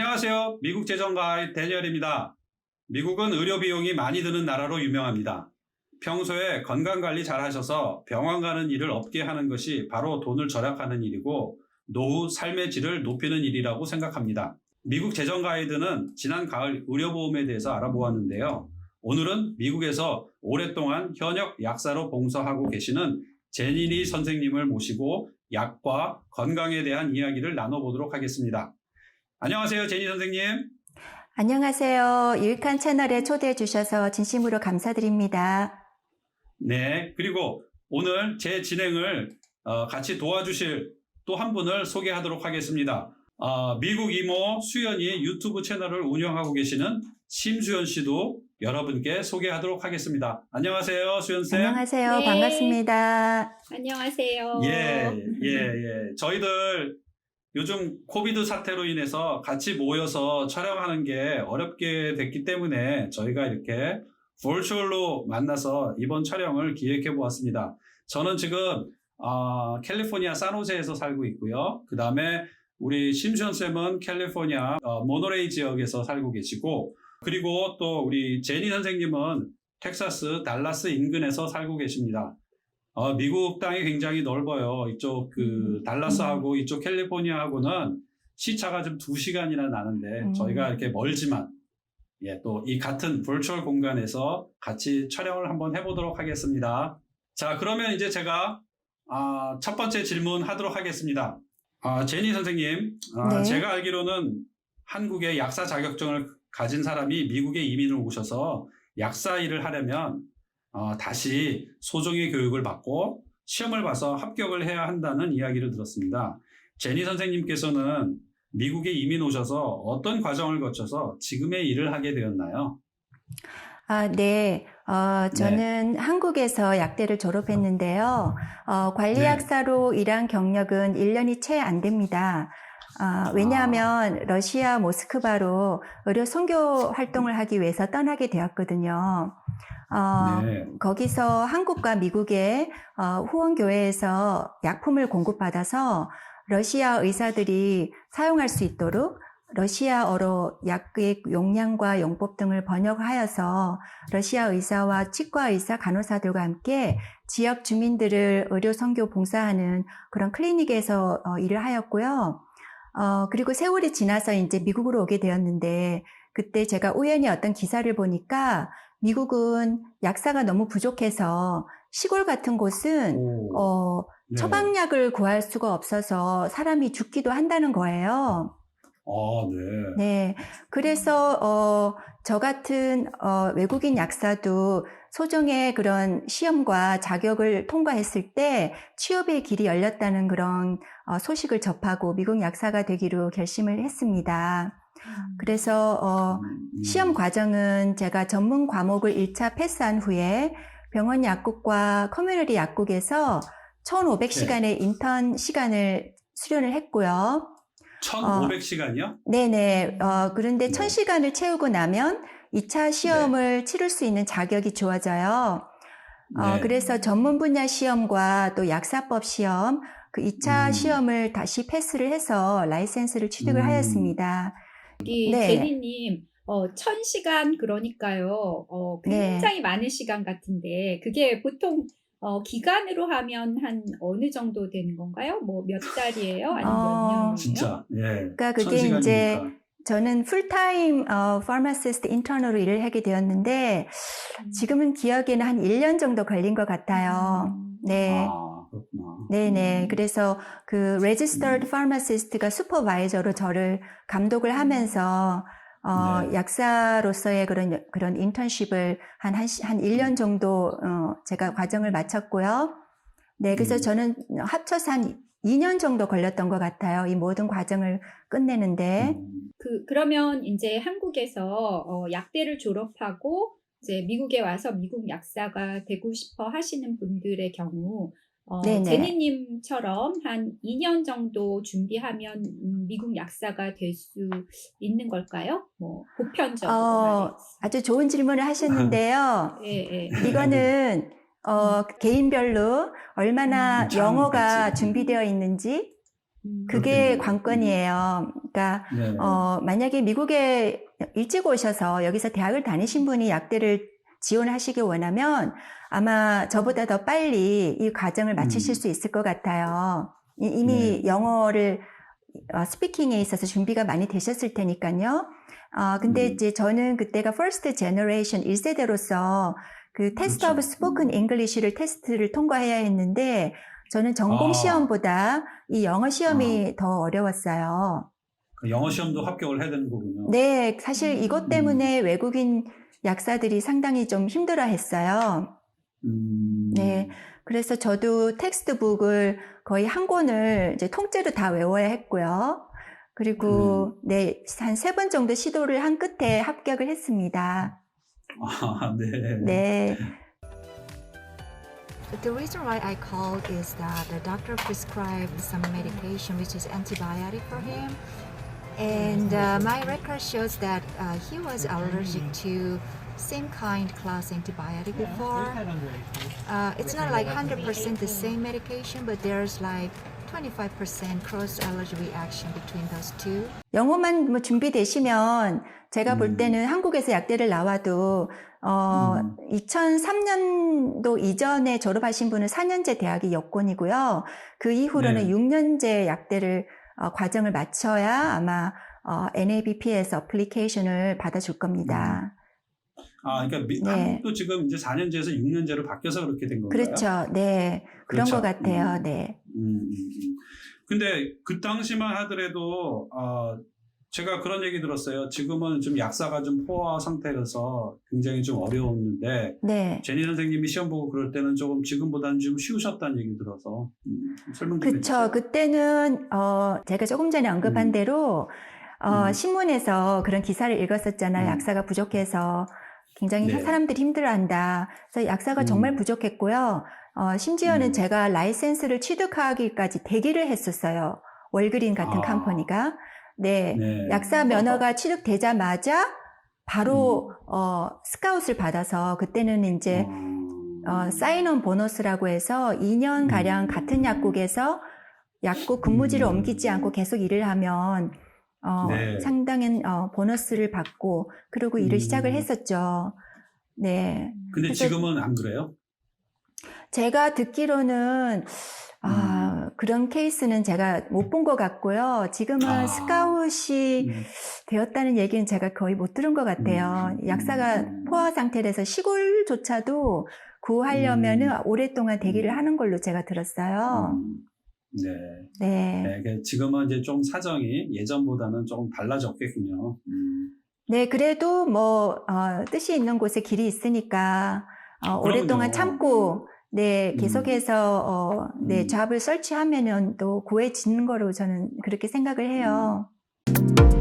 안녕하세요. 미국 재정가의 데니얼입니다. 미국은 의료 비용이 많이 드는 나라로 유명합니다. 평소에 건강 관리 잘 하셔서 병원 가는 일을 없게 하는 것이 바로 돈을 절약하는 일이고 노후 삶의 질을 높이는 일이라고 생각합니다. 미국 재정 가이드는 지난 가을 의료보험에 대해서 알아보았는데요. 오늘은 미국에서 오랫동안 현역 약사로 봉사하고 계시는 제니리 선생님을 모시고 약과 건강에 대한 이야기를 나눠보도록 하겠습니다. 안녕하세요, 제니 선생님. 안녕하세요. 유익한 채널에 초대해 주셔서 진심으로 감사드립니다. 네, 그리고 오늘 제 진행을 어, 같이 도와주실 또 한 분을 소개하도록 하겠습니다. 어, 미국 이모 수연이 유튜브 채널을 운영하고 계시는 심수연 씨도 여러분께 소개하도록 하겠습니다. 안녕하세요, 수연 쌤. 안녕하세요. 네. 반갑습니다. 안녕하세요. 예, 예, 예. 저희들 요즘 코비드 사태로 인해서 같이 모여서 촬영하는 게 어렵게 됐기 때문에 저희가 이렇게 볼쇼로 만나서 이번 촬영을 기획해 보았습니다. 저는 지금 어, 캘리포니아 산호세에서 살고 있고요. 그 다음에 우리 심수현 쌤은 캘리포니아 어, 모노레이 지역에서 살고 계시고 그리고 또 우리 제니 선생님은 텍사스 달라스 인근에서 살고 계십니다. 어, 미국 땅이 굉장히 넓어요. 이쪽 그 달라스하고 이쪽 캘리포니아하고는 시차가 좀 두 시간이나 나는데 음. 저희가 이렇게 멀지만 예, 또 이 같은 virtual 공간에서 같이 촬영을 한번 해보도록 하겠습니다. 자, 그러면 이제 제가 아, 첫 번째 질문 하도록 하겠습니다. 아, 제니 선생님, 아, 네. 제가 알기로는 한국의 약사 자격증을 가진 사람이 미국에 이민을 오셔서 약사 일을 하려면 어, 다시 소정의 교육을 받고 시험을 봐서 합격을 해야 한다는 이야기를 들었습니다. 제니 선생님께서는 미국에 이민 오셔서 어떤 과정을 거쳐서 지금의 일을 하게 되었나요? 아, 네. 어, 저는 한국에서 약대를 졸업했는데요. 어, 관리약사로 일한 경력은 1년이 채 안 됩니다. 아, 왜냐하면 러시아 모스크바로 의료 선교 활동을 하기 위해서 떠나게 되었거든요. 어, 네. 거기서 한국과 미국의 어, 후원교회에서 약품을 공급받아서 러시아 의사들이 사용할 수 있도록 러시아어로 약의 용량과 용법 등을 번역하여서 러시아 의사와 치과 의사, 간호사들과 함께 지역 주민들을 의료 선교 봉사하는 그런 클리닉에서 어, 일을 하였고요. 어, 그리고 세월이 지나서 이제 미국으로 오게 되었는데 그때 제가 우연히 어떤 기사를 보니까 미국은 약사가 너무 부족해서 시골 같은 곳은 오, 어, 네. 처방약을 구할 수가 없어서 사람이 죽기도 한다는 거예요. 아, 네. 네. 그래서, 어, 저 같은, 어, 외국인 약사도 소정의 그런 시험과 자격을 통과했을 때 취업의 길이 열렸다는 그런 어, 소식을 접하고 미국 약사가 되기로 결심을 했습니다. 그래서, 어, 음, 시험 과정은 제가 전문 과목을 1차 패스한 후에 병원 약국과 커뮤니티 약국에서 1,500시간의 인턴 시간을 수련을 했고요. 1,500시간이요? 네네. 어, 그런데 네. 1000시간을 채우고 나면 2차 시험을 치를 수 있는 자격이 주어져요. 어, 네. 그래서 전문 분야 시험과 또 약사법 시험, 그 2차 음. 시험을 다시 패스를 해서 라이센스를 취득을 음. 하였습니다. 우리 네. 제니님, 어, 천 시간 그러니까요. 어, 네. 굉장히 많은 시간 같은데, 그게 보통, 어, 기간으로 하면 한 어느 정도 되는 건가요? 뭐 몇 달이에요? 아니면 어, 몇 년이에요? 진짜, 예. 그러니까 그게 이제 1000시간이니까. 저는 풀타임 어, 파마시스트 인턴으로 일을 하게 되었는데 음. 지금은 기억에는 한 1년 정도 걸린 것 같아요. 음. 네. 아, 그렇구나. 네네. 음. 그래서 그 registered pharmacist가 슈퍼바이저로 저를 감독을 하면서 어, 네. 약사로서의 그런 그런 인턴십을 한, 한, 시- 한 1년 정도 어, 제가 과정을 마쳤고요. 네, 그래서 음. 저는 합쳐서 한 2년 정도 걸렸던 것 같아요. 이 모든 과정을 끝내는데. 음, 그, 그러면 이제 한국에서 어, 약대를 졸업하고 이제 미국에 와서 미국 약사가 되고 싶어 하시는 분들의 경우, 어. 제니님처럼 한 2년 정도 준비하면 음, 미국 약사가 될 수 있는 걸까요? 뭐, 보편적으로 어. 아주 좋은 질문을 하셨는데요. 예, 예. 이거는 어, 개인별로 얼마나 음, 참 영어가 그치. 준비되어 있는지 음. 그게. 관건이에요. 그러니까 네. 어, 만약에 미국에 일찍 오셔서 여기서 대학을 다니신 분이 약대를 지원하시기 원하면 아마 저보다 더 빨리 이 과정을 마치실 음. 수 있을 것 같아요. 이- 이미 네. 영어를 어, 스피킹에 있어서 준비가 많이 되셨을 테니까요. 어, 근데 음. 이제 저는 그때가 first generation 1세대로서 그 테스트 그렇죠. 오브 스포큰 잉글리시를 테스트를 통과해야 했는데 저는 전공 아. 시험보다 이 영어 시험이 더 어려웠어요. 그 영어 시험도 합격을 해야 되는 거군요. 네, 사실 음. 이것 때문에 외국인 약사들이 상당히 좀 힘들어 했어요. 음. 네. 그래서 저도 텍스트북을 거의 한 권을 이제 통째로 다 외워야 했고요. 그리고 음. 네, 한 세 번 정도 시도를 한 끝에 합격을 했습니다. 아, 네. 네. The reason why I called is that the doctor prescribed some medication which is antibiotic for him. And uh, my record shows that uh, he was allergic to same kind class antibiotic before. Uh, it's not like 100% the same medication, but there's like 25% cross allergy reaction between those two. 영어만 뭐 준비되시면 제가 볼 음. 때는 한국에서 약대를 나와도 어, 음. 2003년도 이전에 졸업하신 분은 4년제 대학이 여건이고요. 그 이후로는 네. 6년제 약대를 어, 과정을 마쳐야 아마 어, NABP에서 어플리케이션을 받아줄 겁니다. 아, 그러니까 미, 네. 한국도 지금 이제 4년제에서 6년제로 바뀌어서 그렇게 된 건가요? 그렇죠. 네. 그런 그렇죠. 것 같아요. 음. 네. 음, 음, 음. 근데 그 당시만 하더라도 어, 제가 그런 얘기 들었어요. 지금은 좀 약사가 좀 포화 상태라서 굉장히 좀 어려웠는데 네. 제니 선생님이 시험 보고 그럴 때는 조금 지금보다는 좀 쉬우셨다는 얘기 들어서 음, 설명 좀 그쵸. 그때는, 어, 제가 조금 전에 언급한 음. 대로, 어, 음. 신문에서 그런 기사를 읽었었잖아요. 음. 약사가 부족해서 굉장히 네. 사람들이 힘들어한다. 그래서 약사가 정말 음. 부족했고요. 어, 심지어는 음. 제가 라이센스를 취득하기까지 대기를 했었어요. 월그린 같은 아. 컴퍼니가. 네. 네. 약사 면허가 취득되자마자 바로, 음. 어, 스카웃을 받아서 그때는 이제 음. 어, 사인온 보너스라고 해서 2년 가량 음. 같은 약국에서 약국 근무지를 음. 옮기지 않고 계속 일을 하면 어, 네. 상당한 어, 보너스를 받고 그리고 일을 음. 시작을 했었죠. 네, 근데 지금은 안 그래요? 제가 듣기로는 아, 그런 케이스는 제가 못 본 것 같고요. 지금은 아. 스카웃이 음. 되었다는 얘기는 제가 거의 못 들은 것 같아요. 음. 약사가 음. 포화 상태라서 시골조차도 구하려면은 음. 오랫동안 대기를 음. 하는 걸로 제가 들었어요. 음. 네. 네. 네, 그 지금은 이제 좀 사정이 예전보다는 조금 달라졌겠군요. 음. 네, 그래도 뭐, 어, 뜻이 있는 곳에 길이 있으니까, 어. 오랫동안 참고, 네, 음. 계속해서 어, 네, 음. 잡을 설치하면은 또 고해지는 거로 저는 그렇게 생각을 해요. 음.